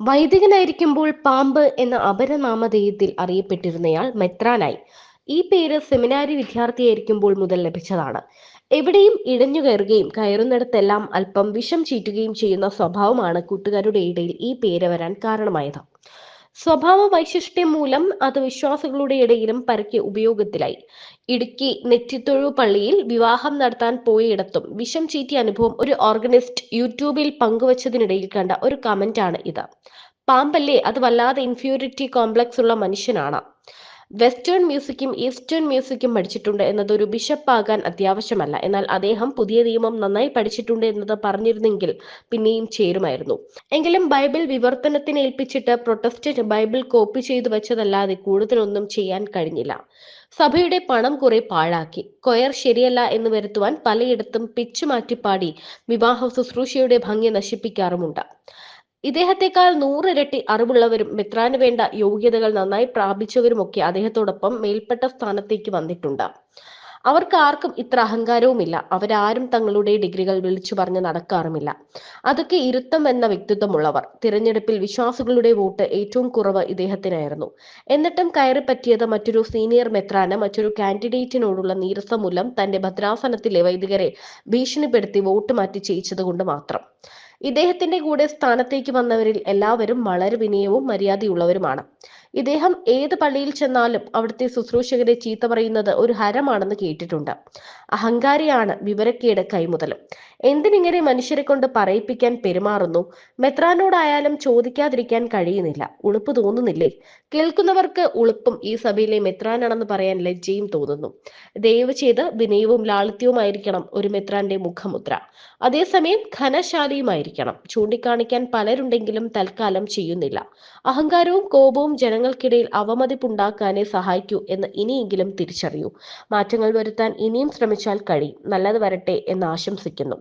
വൈദികനായിരിക്കുമ്പോൾ പാമ്പ് എന്ന അപരനാമധേയത്തിൽ അറിയപ്പെട്ടിരുന്നയാൾ മെത്രാനായി. ഈ പേര് സെമിനാരി വിദ്യാർത്ഥിയായിരിക്കുമ്പോൾ മുതൽ ലഭിച്ചതാണ്. എവിടെയും ഇടഞ്ഞു കയറുകയും കയറുന്നിടത്തെല്ലാം അല്പം വിഷം ചീറ്റുകയും ചെയ്യുന്ന സ്വഭാവമാണ് കൂട്ടുകാരുടെ ഇടയിൽ ഈ പേര് വരാൻ കാരണമായത്. സ്വഭാവ വൈശിഷ്ട്യം മൂലം അത് വിശ്വാസികളുടെ ഇടയിലും പരക്കെ ഉപയോഗത്തിലായി. ഇടുക്കി നെറ്റിത്തൊഴു പള്ളിയിൽ വിവാഹം നടത്താൻ പോയയിടത്തും വിഷം ചീറ്റിയ അനുഭവം ഒരു ഓർഗനിസ്റ്റ് യൂട്യൂബിൽ പങ്കുവച്ചതിനിടയിൽ കണ്ട ഒരു കമന്റാണ് ഇത്. പാമ്പല്ലേ അത് വല്ലാതെ ഇൻഫ്യൂരിറ്റി കോംപ്ലക്സ് ഉള്ള മനുഷ്യനാണ്. വെസ്റ്റേൺ മ്യൂസിക്കും ഈസ്റ്റേൺ മ്യൂസിക്കും പഠിച്ചിട്ടുണ്ട് എന്നത് ഒരു ബിഷപ്പാകാൻ അത്യാവശ്യമല്ല. എന്നാൽ അദ്ദേഹം പുതിയ നിയമം നന്നായി പഠിച്ചിട്ടുണ്ട് എന്നത് പറഞ്ഞിരുന്നെങ്കിൽ പിന്നെയും ചേരുമായിരുന്നു. എങ്കിലും ബൈബിൾ വിവർത്തനത്തിന് ഏൽപ്പിച്ചിട്ട് പ്രൊട്ടസ്റ്റന്റ് ബൈബിൾ കോപ്പി ചെയ്തു വെച്ചതല്ലാതെ കൂടുതലൊന്നും ചെയ്യാൻ കഴിഞ്ഞില്ല. സഭയുടെ പണം കുറെ പാഴാക്കി. കൊയർ ശരിയല്ല എന്ന് വരുത്തുവാൻ പലയിടത്തും പിച്ചു മാറ്റിപ്പാടി വിവാഹ ശുശ്രൂഷയുടെ ഭംഗി നശിപ്പിക്കാറുമുണ്ട്. ഇദ്ദേഹത്തെക്കാൾ നൂറിരട്ടി അറിവുള്ളവരും മെത്രാന് വേണ്ട യോഗ്യതകൾ നന്നായി പ്രാപിച്ചവരുമൊക്കെ അദ്ദേഹത്തോടൊപ്പം മേൽപ്പെട്ട സ്ഥാനത്തേക്ക് വന്നിട്ടുണ്ട്. അവർക്ക് ആർക്കും ഇത്ര അഹങ്കാരവുമില്ല. അവരാരും തങ്ങളുടെ ഡിഗ്രികൾ വിളിച്ചു പറഞ്ഞ് നടക്കാറുമില്ല. അതൊക്കെ ഇരുത്തം എന്ന വ്യക്തിത്വമുള്ളവർ. തിരഞ്ഞെടുപ്പിൽ വിശ്വാസികളുടെ വോട്ട് ഏറ്റവും കുറവ് ഇദ്ദേഹത്തിനായിരുന്നു. എന്നിട്ടും കയറി പറ്റിയത് മറ്റൊരു സീനിയർ മെത്രാന് മറ്റൊരു കാൻഡിഡേറ്റിനോടുള്ള നീരസം മൂലം തന്റെ ഭദ്രാസനത്തിലെ വൈദികരെ ഭീഷണിപ്പെടുത്തി വോട്ട് മാറ്റി ചെയ്യിച്ചത് കൊണ്ട് മാത്രം. ഇദ്ദേഹത്തിന്റെ കൂടെ സ്ഥാനത്തേക്ക് വന്നവരിൽ എല്ലാവരും വളരെ വിനയവും മര്യാദയുള്ളവരുമാണ്. ഇദ്ദേഹം ഏത് പള്ളിയിൽ ചെന്നാലും അവിടുത്തെ ശുശ്രൂഷകരെ ചീത്ത പറയുന്നത് ഒരു ഹരമാണെന്ന് കേട്ടിട്ടുണ്ട്. അഹങ്കാരിയാണ് വിവരക്കേട് കൈമുതലും എന്തിനിങ്ങനെ മനുഷ്യരെ കൊണ്ട് പറയിപ്പിക്കാൻ പെരുമാറുന്നു? മെത്രാനോടായാലും ചോദിക്കാതിരിക്കാൻ കഴിയുന്നില്ല. ഉളുപ്പ് തോന്നുന്നില്ലേ? കേൾക്കുന്നവർക്ക് ഉളുപ്പും ഈ സഭയിലെ മെത്രാനാണെന്ന് പറയാൻ ലജ്ജയും തോന്നുന്നു. ദയവ് ചെയ്ത് വിനയവും ലാളിത്യവുമായിരിക്കണം ഒരു മെത്രാന്റെ മുഖമുദ്ര. അതേസമയം ഘനശാലിയുമായിരിക്കണം. ചൂണ്ടിക്കാണിക്കാൻ പലരുണ്ടെങ്കിലും തൽക്കാലം ചെയ്യുന്നില്ല. അഹങ്കാരവും കോപവും ജനങ്ങൾക്കിടയിൽ അവമതിപ്പുണ്ടാക്കാനേ സഹായിക്കൂ എന്ന് ഇനിയെങ്കിലും തിരിച്ചറിയൂ. മാറ്റങ്ങൾ വരുത്താൻ ഇനിയും ശ്രമിച്ചാൽ കഴിയും. നല്ലത് വരട്ടെ എന്ന് ആശംസിക്കുന്നു.